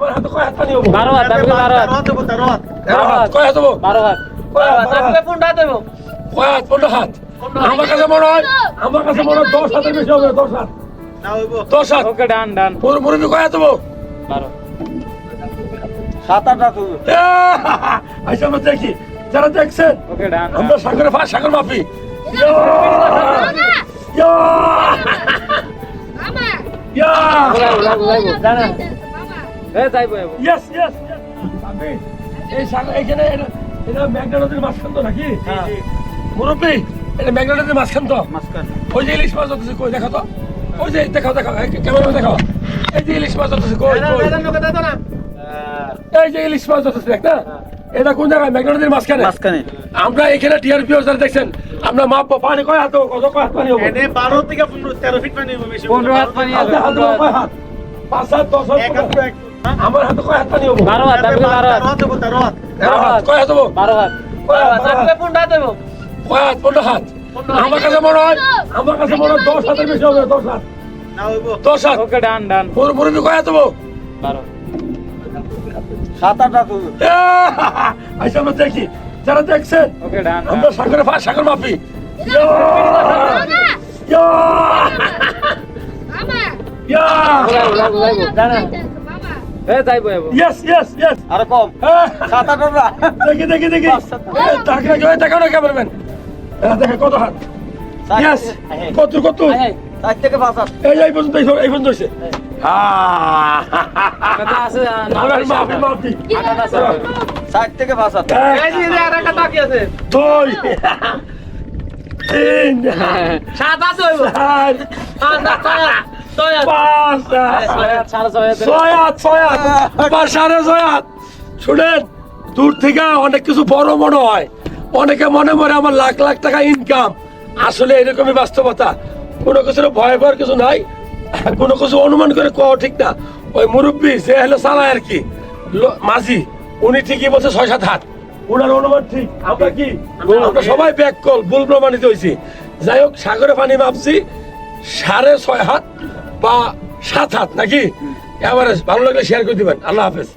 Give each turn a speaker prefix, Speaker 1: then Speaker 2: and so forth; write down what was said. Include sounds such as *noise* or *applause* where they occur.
Speaker 1: আমার হাতে কয় হাত পানি হব
Speaker 2: বারো হাত থাকবে বারো হাত
Speaker 1: তেরো হাত কয় হাত হব
Speaker 2: বারো হাত
Speaker 1: কয় হাত বারো হাত?
Speaker 2: কোনটা
Speaker 1: কয় হাত পনেরো হাত আমার কাছে মনে হয় আমার কাছে মনে হয় দশ হাতের বেশি হবে দশ হাত দশ হাত
Speaker 2: ওকে ডান ডান
Speaker 1: মুর- মুরব্বি কয় হাত হব
Speaker 2: বারো
Speaker 3: সাত আট হাত হবে।
Speaker 1: আচ্ছা আমরা দেখি যারা দেখছেন
Speaker 2: ওকে ডান
Speaker 1: আমরা সাগরে ফা সাগর মাপি ইয়া!
Speaker 2: যাইবো যাইবো।
Speaker 1: Yes, yes, yes. আমি এই সাগর এখানে এটা- এটা মাঝখান তো নাকি? মুরব্বি এটা মেঘনা মাঝখান তো?
Speaker 3: মাঝখানে।
Speaker 1: ওই যে ইলিশ মাছ ধরতেছে কই দেখো তো। ওই যে দেখাও দেখাও ক্যামেরা দেখাও। এই যে ইলিশ মাছ ধরতেছে কই কই? এই যে ইলিশ মাছ দেখ না? এটা কোন জায়গায়? মেঘনা নদীর মাঝখানে?
Speaker 3: মাঝখানে।
Speaker 1: আমরা এখানে টিআরপি যারা দেখছেন। আমরা মাপবো পানি কয় হাত? কত কয় হাত পানি হব
Speaker 2: পনেরো হাত পানি
Speaker 1: হাতে
Speaker 2: হবে
Speaker 1: হাত
Speaker 2: পনেরো
Speaker 1: হব কয়
Speaker 2: হাত।
Speaker 1: হাত? পাঁচ হাত দশ হাত আমার হাতে কয় হাত পানি হব?
Speaker 2: বারো হাত থাকবে বারো হাত।
Speaker 1: তেরো হাত। কয় হাত হব?
Speaker 2: বারো হাত।
Speaker 1: কয় হাত? বারো হাত?
Speaker 2: কোনটা দেবো।
Speaker 1: কয় হাত? পনেরো হাত। আমার কাছে মনে হয় আমার কাছে মনে হয় দশ হাতের বেশি হবে দশ হাত। দশ হাত।
Speaker 2: ওকে ডান ডান।
Speaker 1: মুর- মুরব্বি কয় হাত হব?
Speaker 2: বারো।
Speaker 3: সাত আট হাত হবে।
Speaker 1: আচ্ছা আমরা দেখি। যারা দেখছেন
Speaker 2: ওকে ডান
Speaker 1: আমরা সাগরে ফা সাগর মাপি। ইয়া! ইয়া!
Speaker 2: এ যাইবো
Speaker 1: Yes, yes, yes!
Speaker 3: আরও কম। *laughs*
Speaker 1: হ্যাঁ।
Speaker 3: সাত। আট
Speaker 1: দেখি তাকে দেখি, ওই হ্যাঁ, কত হাত? ইয়েস কত কত?
Speaker 3: চার থেকে পাঁচ হাত।
Speaker 1: এই এই পর্যন্ত এই পর্যন্ত হয়েছে
Speaker 3: থেকে পাঁচ হাত।
Speaker 1: দুই *laughs* তিন।
Speaker 2: সাত আছে
Speaker 1: শুনেন, দূর থেকে অনেক কিছু বড় মনে হয়। অনেকে মনে মনে আমার লাখ লাখ টাকা ইনকাম আসলে এরকমই বাস্তবতা। কোনো ভয় ভয়ের কিছু নাই। কোনো কিছু অনুমান করে কোয়া ঠিক না। ওই মুরব্বী যে হলো চালায় আর কি। মাঝি। উনি ঠিকই বলছে ছয় সাত হাত। উনার অনুমান ঠিক। আমরা কি? আমরা সবাই ব্যাক কল ভুল প্রমাণিত হয়েছি যাই হোক, সাগরে পানি মাপছি। সাড়ে ছয় হাত। বা সাত হাত নাকি? এভারেজ ভালো লাগলে শেয়ার করে দিবেন। আল্লাহ হাফেজ।